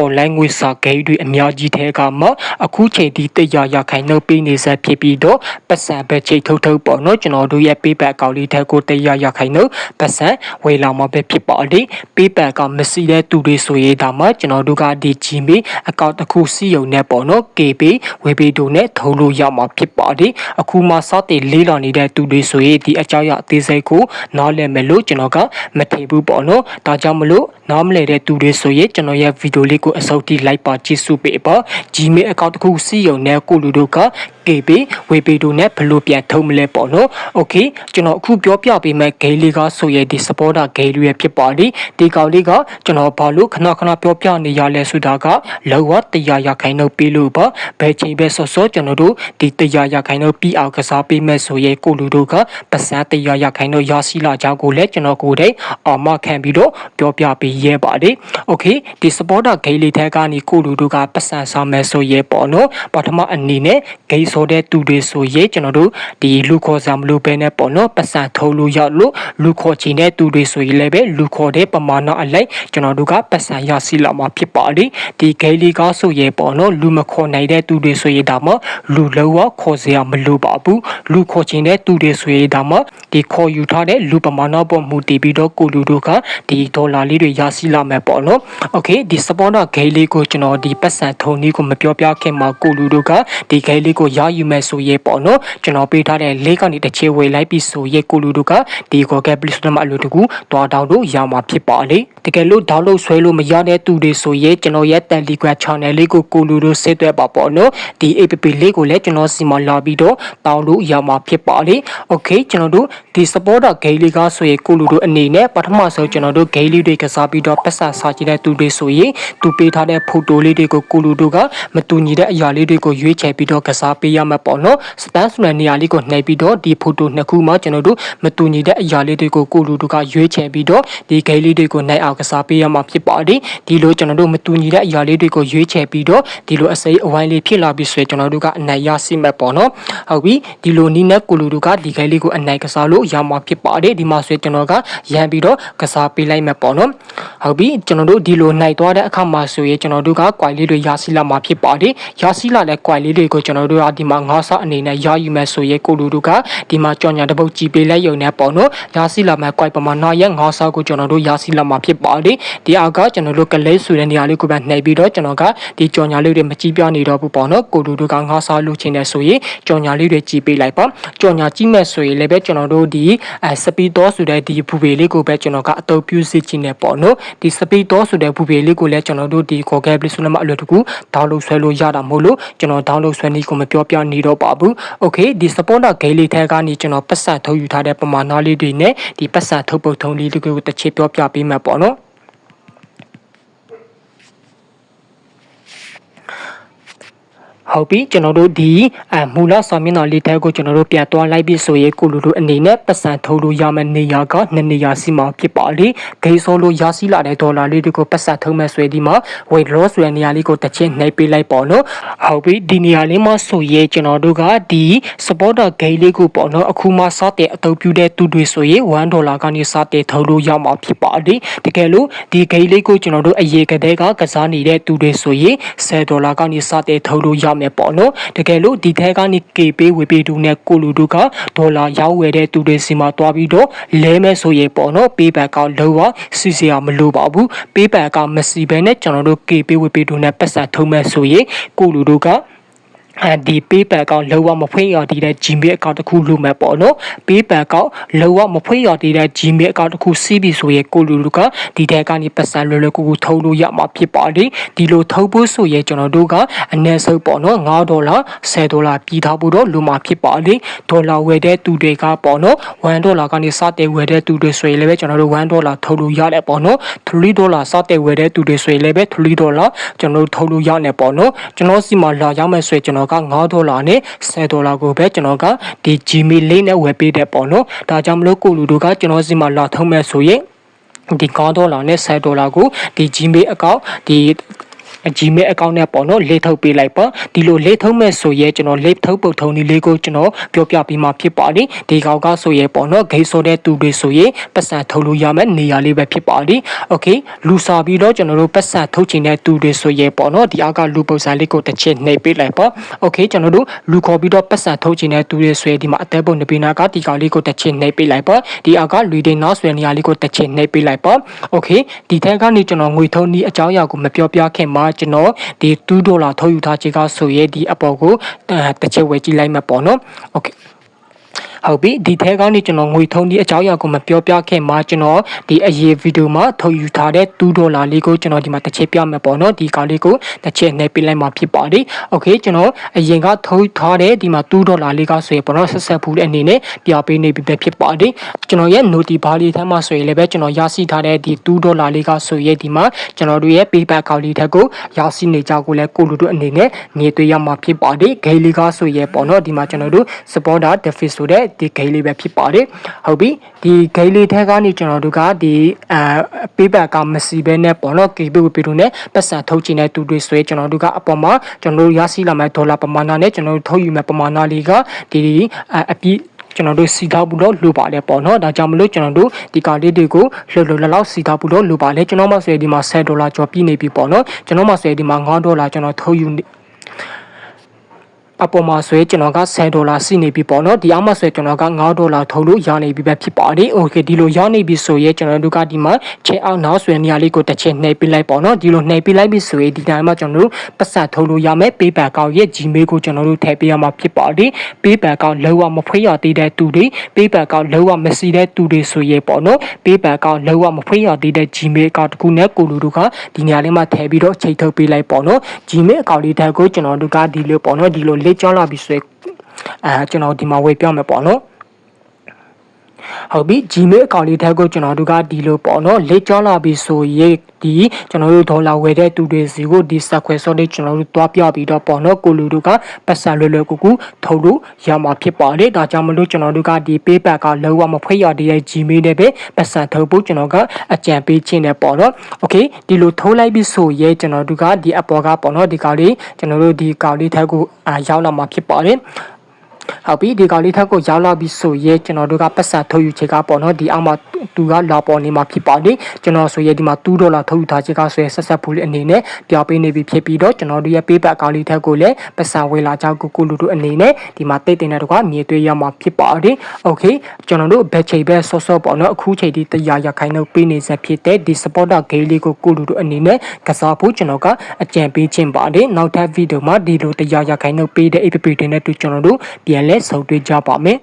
online ငွေစာဂိမ်းတွေအများကြီးထဲကမှအခုချိန်ထိတရားရခိုင်နှုတ်ပေးနေဆက်ဖြစ်ပြီးတော့ပတ်စံပဲချိတ်ထုတ်ထုတ်ပေါ့နော်ကျွန်တော်တို့ရဲ့ PayPal အကောင့်လေးထဲကိုတရားရခိုင်နှုတ်ပတ်စံဝေလာမှာပဲဖြစ်ပါလိမ့် PayPal ကမရှိတဲ့သူတွေဆိုရင်ဒါမှကျွန်တော်တို့ကဒီ Gmail အကောင့်တစ်ခုစီယုံနဲ့ပေါ့နော် KB ဝေပေးတို့နဲ့ထုတ်လို့ရမှာဖြစ်ပါလိမ့်အခုမှစတင်လေးလာနေတဲ့သူတွေဆိုရင်ဒီအကြောင်းအသေးစိတ်ကိုနားလည်မယ်လို့ကျွန်တော်ကမထင်ဘူးပေါ့နော်ဒါကြောင့်မလို့နားမလည်တဲ့သူတွေဆိုရင်ကျွန်တော်ရဲ့ဗီဒီယိုလေးကိုအဆုံးထိလိုက်ပါကြည့်စုပေးပါ Gmail အကောင့်တစ်ခုစီယုံနဲ့ကိုလူတို့က KB ဝေပေးတို့နဲ့ဘယ်လိုပြန်ထုတ်မလဲပေါ့နော်။ Okay ကျွန်တော်အခုပြောပြပေးမယ့် game လေးကဆိုရဒီ supporter game လေးဖြစ်ပါလိဒီကောင်လေးကကျွန်တော်ဘာလို့ခဏခဏပြောပြနေရလဲဆိုတာကလောကတရားရခိုင်နှုတ်ပေးလို့ပါဘယ်ချိန်ပဲဆော့ဆော့ကျွန်တော်တို့ဒီတရားရခိုင်နှုတ်ပြီးအောင်ကစားပေးမဲ့ဆိုရဲကိုလူတို့ကပစံတရားရခိုင်နှုတ်ရရှိလာကြောင်းကိုလည်းကျွန်တော်ကိုယ်တိုင်အာမခံပြီးတော့ပြောပြပေးရဲပါလိ Okay ဒီ supporter game လေးထဲကနေကိုလူတို့ကပစံဆောင်မဲ့ဆိုရဲပေါ့နော်ပထမအနေနဲ့ game ဆိုတဲ့သူတွေဆိုရင်ကျွန်တော်တို့ဒီလူခေါ်စာမလို့ပဲနဲ့ပေါ့နော်ပတ်စံထုံးလို့ရောက်လို့လူခေါ်ချင်တဲ့သူတွေဆိုရင်လည်းပဲလူခေါ်တဲ့ပမာဏအလိုက်ကျွန်တော်တို့ကပတ်စံရရှိလာမှာဖြစ်ပါလိဒီဂိမ်းလေးကားဆိုရင်ပေါ့နော်လူမခေါ်နိုင်တဲ့သူတွေဆိုရင်ဒါမှလူလုံးဝခေါ်စရာမလိုပါဘူးလူခေါ်ချင်တဲ့သူတွေဆိုရင်ဒါမှဒီခေါ်ယူထားတဲ့လူပမာဏပေါ်မူတည်ပြီးတော့ကိုလူတို့ကဒီဒေါ်လာလေးတွေရရှိလာမယ်ပေါ့နော်โอเคဒီ supporter ဂိမ်းလေးကိုကျွန်တော်ဒီပတ်စံထုံးလေးကိုမပြောပြခင်မှာကိုလူတို့ကဒီဂိမ်းလေးကိုရ ယူမယ်ဆိုရဲပေါ့နော်ကျွန်တော်ပေးထားတဲ့လေးကနေတစ်ချေဝေလိုက်ပြီးဆိုရဲကိုလူတို့ကဒီ Google Play Store မှာအလိုတကူတွားတောင်းလို့ရမှာဖြစ်ပါလေတကယ်လို့ download ဆွဲလို့မရတဲ့သူတွေဆိုရဲကျွန်တော်ရဲ့ Telegram channel လေးကိုကိုလူတို့ဆက်သွယ်ပါပေါ့နော်ဒီ app လေးကိုလည်းကျွန်တော်စီမလာပြီးတော့တောင်းလို့ရမှာဖြစ်ပါလေ okay ကျွန်တော်တို့ဒီ supporter game လေးကဆိုရင်ကိုလူတို့အနေနဲ့ပထမဆုံးကျွန်တော်တို့ game လေးတွေကစားပြီးတော့ပတ်စံစားကြည့်တဲ့သူတွေဆိုရင်သူပေးထားတဲ့ photo လေးတွေကိုကိုလူတို့ကမတူညီတဲ့အရာလေးတွေကိုရွေးချယ်ပြီးတော့ကစားပေးရမှာပေါ့နော်စတန်ဆိုတဲ့နေရာလေးကိုနှိပ်ပြီးတော့ဒီဖိုတိုနှစ်ခုမှာကျွန်တော်တို့မတူညီတဲ့အရာလေးတွေကိုကိုလူတို့ကရွေးချယ်ပြီးတော့ဒီဂိမ်းလေးတွေကိုနှိပ်အောင်ကစားပေးရမှာဖြစ်ပါတယ်ဒီလိုကျွန်တော်တို့မတူညီတဲ့အရာလေးတွေကိုရွေးချယ်ပြီးတော့ဒီလိုအစိမ်းအဝိုင်းလေးဖြစ်လာပြီးဆိုရင်ကျွန်တော်တို့ကအနိုင်ရရှိမဲ့ပေါ့နော်ဟုတ်ပြီဒီလိုနီးနဲ့ကိုလူတို့ကဒီဂိမ်းလေးကိုအနိုင်ကစားလို့ရမှာဖြစ်ပါတယ်ဒီမှာဆိုရင်ကျွန်တော်ကရန်ပြီးတော့ကစားပေးလိုက်မဲ့ပေါ့နော်ဟုတ်ပြီကျွန်တော်တို့ဒီလိုနိုင်သွားတဲ့အခါမှာဆိုရင်ကျွန်တော်တို့က quality လေးတွေရရှိလာမှာဖြစ်ပါတယ်ရရှိလာတဲ့ quality လေးတွေကိုကျွန်တော်တို့ကဒီမှာငါးစားအနေနဲ့ရယူမယ်ဆိုရင်ကိုလူတို့ကဒီမှာကြော်ညာတစ်ပုတ်ကြည်ပေးလိုက်ရုံနဲ့ပေါ့နော်ရရှိလာမဲ့ quality ပမာဏရဲ့ငါးစားကိုကျွန်တော်တို့ရရှိလာမှာဖြစ်ပါတယ်ဒီအောက်ကကျွန်တော်တို့ကလေးဆိုတဲ့နေရာလေးကိုပဲနှိပ်ပြီးတော့ကျွန်တော်ကဒီကြော်ညာလေးတွေမကြည့်ပြနေတော့ဘူးပေါ့နော်ကိုလူတို့ကငါးစားလို့ချင်းနေဆိုရင်ကြော်ညာလေးတွေကြည်ပေးလိုက်ပါကြော်ညာကြည့်မဲ့ဆိုရင်လည်းပဲကျွန်တော်တို့ဒီအဲစပီတော့ဆိုတဲ့ဒီဘူပေလေးကိုပဲကျွန်တော်ကအတုပ်ပြုစီခြင်းနဲ့ပေါ့နော်ဒီစပီတော့ဆိုတဲ့ဘူပေလေးကိုလည်းကျွန်တော်တို့ဒီ Google Play Store မှာအလွယ်တကူ download ဆွဲလို့ရတာမဟုတ်လို့ကျွန်တော် download ဆွဲနည်းကိုမပြောပြနေတော့ပါဘူး okay ဒီ supporter game လေးထဲကနေကျွန်တော်ပတ်စံထုတ်ယူထားတဲ့ပမာဏလေးတွေနဲ့ဒီပတ်စံထုတ်ပုတ်ထုံးလေးတွေကိုတစ်ချက်ပြောပြပေးမှာပေါ့နော် ဟုတ်ပြီကျွန်တော်တို့ဒီအမူလစာမျက်နှာလေးတဲကိုကျွန်တော်တို့ပြန်သွားလိုက်ပြီဆိုရင်ကိုလူတို့အနေနဲ့ပတ်စံထုတ်လို့ရမယ့်နေရာကနှစ်နေရာစီမှာဖြစ်ပါလေဂိမ်းဆိုလို့ရရှိလာတဲ့ဒေါ်လာလေးတွေကိုပတ်စံထုတ်မဲ့ဆိုရင်ဒီမှာ weight loss ဆိုတဲ့နေရာလေးကိုတစ်ချက်နှိပ်ပေးလိုက်ပေါ့နော်ဟုတ်ပြီဒီနေရာလေးမှာဆိုရင်ကျွန်တော်တို့ကဒီ supporter game လေးကိုပေါ့နော်အခုမှစတဲ့အသုံးပြုတဲ့သူတွေဆိုရင်1ဒေါ်လာကနေစတဲ့ထုတ်လို့ရမှာဖြစ်ပါလေတကယ်လို့ဒီ game လေးကိုကျွန်တော်တို့အရေးကတဲ့ကကစားနေတဲ့သူတွေဆိုရင်10ဒေါ်လာကနေစတဲ့ထုတ်လို့ရမယ်ပေါ့နော်တကယ်လို့ဒီထဲကနေ K ပေးဝေပေးသူနဲ့ကိုလူတို့ကဒေါ်လာရောက်ဝယ်တဲ့သူတွေစီမှာတွားပြီးတော့လဲမဲ့ဆိုရင်ပေါ့နော်ပေးဘက်ကလောဝစီစီရမလိုပါဘူးပေးဘက်ကမစီဘဲနဲ့ကျွန်တော်တို့ K ပေးဝေပေးသူနဲ့ပတ်စံထုံးမဲ့ဆိုရင်ကိုလူတို့က အဲဒီ PayPal အကောင့်လုံးဝမဖွင့်ရတည်တဲ့ Gmail အကောင့်တစ်ခုလိုမဲ့ပေါ့နော် PayPal အကောင့်လုံးဝမဖွင့်ရတည်တဲ့ Gmail အကောင့်တစ်ခုစီးပြီဆိုရင်ကိုလူလူကဒီထဲကနေပတ်စံလွယ်လွယ်ကူကူထုတ်လို့ရမှာဖြစ်ပါတယ်ဒီလိုထုတ်ဖို့ဆိုရင်ကျွန်တော်တို့ကအနည်းဆုံးပေါ့နော်9ဒေါ်လာ10ဒေါ်လာပြည်ထားဖို့တော့လိုမှာဖြစ်ပါတယ်ဒေါ်လာဝယ်တဲ့သူတွေကပေါ့နော်1ဒေါ်လာကနေစတဲ့ဝယ်တဲ့သူတွေဆိုရင်လည်းကျွန်တော်တို့1ဒေါ်လာထုတ်လို့ရတယ်ပေါ့နော်3ဒေါ်လာစတဲ့ဝယ်တဲ့သူတွေဆိုရင်လည်း3ဒေါ်လာကျွန်တော်တို့ထုတ်လို့ရတယ်ပေါ့နော်ကျွန်တော်စီမှာလာရောက်မယ်ဆိုရင်ကျွန်တော်က9ဒေါ်လာနဲ့10ဒေါ်လာကိုပဲကျွန်တော်ကဒီ Gmail လေးနဲ့ဝယ်ပေးတယ်ပေါ့နော်ဒါကြောင့်မလို့ကိုလူတို့ကကျွန်တော်စီမှာလာထုံးမဲ့ဆိုရင်ဒီ9ဒေါ်လာနဲ့10ဒေါ်လာကိုဒီ Gmail အကောင့်ဒီ Gmail account နဲ့ပေါ့နော်လေထုတ်ပေးလိုက်ပါဒီလိုလေထုတ်မဲ့ဆိုရဲကျွန်တော်လေထုတ်ပုတ်ထုံဒီလေးကိုကျွန်တော်ပြောပြပေးမှာဖြစ်ပါတယ်ဒီကောင်ကဆိုရဲပေါ့နော်ဂိတ်ဆိုတဲ့သူတွေဆိုရင်ပတ်စံထုတ်လို့ရမယ့်နေရာလေးပဲဖြစ်ပါတယ်โอเคလူစာပြီးတော့ကျွန်တော်တို့ပတ်စံထုတ်ချင်တဲ့သူတွေဆိုရဲပေါ့နော်ဒီအောက်ကလူပုံစံလေးကိုတစ်ချက်နှိပ်ပေးလိုက်ပါโอเคကျွန်တော်တို့လူခေါ်ပြီးတော့ပတ်စံထုတ်ချင်တဲ့သူတွေဆိုရင်ဒီမှာအသေးပုံနေပေးနာကဒီကောင်လေးကိုတစ်ချက်နှိပ်ပေးလိုက်ပါဒီအောက်ကလူတွေနောက်ဆွဲနေရာလေးကိုတစ်ချက်နှိပ်ပေးလိုက်ပါโอเคဒီထက်ကနေကျွန်တော်ငွေထုံးဒီအကြောင်းအရာကိုမပြောပြခင်မှာ ကျွန်တော်ဒီ2ဒေါ်လာထုတ်ယူထားချေကဆိုရဲဒီအပေါ်ကိုတစ်ချက်ဝယ်ကြည့်လိုက်မှာပေါ့နော်โอเค ဟုတ်ပြီဒီထဲကနေကျွန်တော်ငွေထုံးဒီအကြောင်းအရာကိုမပြောပြခင်မှာကျွန်တော်ဒီအရေးဗီဒီယိုမှာထုတ်ယူထားတဲ့2ဒေါ်လာလေးကိုကျွန်တော်ဒီမှာတစ်ချက်ပြမယ်ပေါ့နော်ဒီကောင်လေးကိုတစ်ချက်နှိပ်ပေးလိုက်မှာဖြစ်ပါတယ်โอเคကျွန်တော်အရင်ကထုတ်ထားတဲ့ဒီမှာ2ဒေါ်လာလေးကဆိုရင်ပေါ့နော်ဆက်ဆက်ဖူးတဲ့အနေနဲ့ပြပေးနေပြီပဲဖြစ်ပါတယ်ကျွန်တော်ရဲ့ noti bar လေးထဲမှာဆိုရင်လည်းပဲကျွန်တော်ရရှိထားတဲ့ဒီ2ဒေါ်လာလေးကဆိုရင်ဒီမှာကျွန်တော်တို့ရဲ့ PayPal account လေးထက်ကိုရရှိနေကြကိုလည်းကိုလူတို့အနေနဲ့နေတွေ့ရမှာဖြစ်ပါတယ်ဂိမ်းလေးကဆိုရင်ပေါ့နော်ဒီမှာကျွန်တော်တို့ supporter deficit ဆိုတဲ့ ဒီဂိမ်းလေးပဲဖြစ်ပါတယ်ဟုတ်ပြီဒီဂိမ်းလေးထက်ကနေကျွန်တော်တို့ကဒီအဲ PayPal ကမစီဘဲနဲ့ပေါ့နော် KB ပေတို့နဲ့ပတ်စံထုတ်ချင်တဲ့သူတွေဆိုရင်ကျွန်တော်တို့ကအပေါ်မှာကျွန်တော်တို့ရရှိလာမယ့်ဒေါ်လာပမာဏနဲ့ကျွန်တော်တို့ထုတ်ယူမယ့်ပမာဏလေးကဒီအပြည့်ကျွန်တော်တို့စီထားဘူးလို့လိုပါလေပေါ့နော်ဒါကြောင့်မလို့ကျွန်တော်တို့ဒီကာလေးတွေကိုလှုပ်လှုပ်လှလောက်စီထားဘူးလို့လိုပါလေကျွန်တော်မှဆိုရင်ဒီမှာ10ဒေါ်လာကျော်ပြည့်နေပြီပေါ့နော်ကျွန်တော်မှဆိုရင်ဒီမှာ9ဒေါ်လာကျွန်တော်ထုတ်ယူ အပေါ်မှာဆွဲကျွန်တော်က10ဒေါ်လာစီနေပြီပေါ့နော်ဒီအောင်မှာဆွဲကျွန်တော်က9ဒေါ်လာထုတ်လို့ရနေပြီပဲဖြစ်ပါတယ်โอเคဒီလိုရနေပြီဆိုရင်ကျွန်တော်တို့ကဒီမှာချက်အောင်နောက်ဆွဲနေရာလေးကိုတစ်ချက်နှိပ်ပြလိုက်ပေါ့နော်ဒီလိုနှိပ်ပြလိုက်ပြီဆိုရင်ဒီတိုင်းမှာကျွန်တော်တို့ပတ်စံထုတ်လို့ရမယ် PayPal ကောက်ရဲ့ Gmail ကိုကျွန်တော်တို့ထည့်ပေးရမှာဖြစ်ပါတယ် PayPal ကောက်လောကမဖွေးရသေးတဲ့သူတွေ PayPal ကောက်လောကမစီတဲ့သူတွေဆိုရင်ပေါ့နော် PayPal ကောက်လောကမဖွေးရသေးတဲ့ Gmail အကောင့်တစ်ခုနဲ့ကိုလူတို့ကဒီနေရာလေးမှာထည့်ပြီးတော့ချိန်ထုတ်ပေးလိုက်ပေါ့နော် Gmail အကောင့်လေးတက်ကိုကျွန်တော်တို့ကဒီလိုပေါ့နော်ဒီလို လေ့ကျင့်လာပြီဆိုရင်အဲကျွန်တော်ဒီမှာဝေပြမယ်ပေါ့နော် ဟုတ်ပြီ Gmail account လေးထက်ကိုကျွန်တော်တို့ကဒီလိုပေါ့နော်လေ့ကျလာပြီဆိုရင်ဒီကျွန်တော်တို့ဒေါ်လာဝယ်တဲ့သူတွေစီကိုဒီဆက်ခွဲစောလေးကျွန်တော်တို့တွားပြပြီးတော့ပေါ့နော်ကိုလူတို့ကပတ်စံလွယ်လွယ်ကူကူထုတ်လို့ရမှာဖြစ်ပါတယ်ဒါကြောင့်မလို့ကျွန်တော်တို့ကဒီ PayPal ကလောကမဖွေးရတဲ့ Gmail နဲ့ပဲပတ်စံထုတ်ဖို့ကျွန်တော်ကအကြံပေးခြင်းနဲ့ပေါ့နော် Okay ဒီလိုထုတ်လိုက်ပြီဆိုရင်ကျွန်တော်တို့ကဒီအပေါ်ကပေါ့နော်ဒီကောင်လေးကျွန်တော်တို့ဒီကောင်လေးထက်ကိုအာရောက်လာမှာဖြစ်ပါတယ် ဟုတ်ပြီဒီကောင်လေးထက်ကိုရောက်လာပြီဆိုရဲကျွန်တော်တို့ကပတ်စံထုတ်ယူချေကပေါ့နော်ဒီအောက်မှာသူကလာပေါ်နေမှာဖြစ်ပါတယ်ကျွန်တော်ဆိုရဲဒီမှာ2ဒေါ်လာထုတ်ယူထားချေကဆိုရဲဆက်ဆက်ဖူးလေးအနေနဲ့ပြပေးနေပြီဖြစ်ပြီးတော့ကျွန်တော်တို့ရဲ့ PayPal အကောင့်လေးထက်ကိုလည်းပတ်စံဝေလာကြောက်ကိုကိုလူတို့အနေနဲ့ဒီမှာတိတ်တင်တဲ့တော့ကမြေသွေးရမှာဖြစ်ပါတယ်โอเคကျွန်တော်တို့ဘက်ချိန်ပဲဆော့ဆော့ပေါ့နော်အခုချိန်ဒီတရားရခိုင်နှုတ်ပေးနေဆက်ဖြစ်တဲ့ဒီ supporter game လေးကိုကိုလူတို့အနေနဲ့ကစားဖို့ကျွန်တော်ကအကြံပေးခြင်းပါတယ်နောက်ထပ်ဗီဒီယိုမှာဒီလိုတရားရခိုင်နှုတ်ပေးတဲ့ APP တွေနဲ့တူကျွန်တော်တို့ပြ န်လဲဆုံတွေ့ကြပါမယ်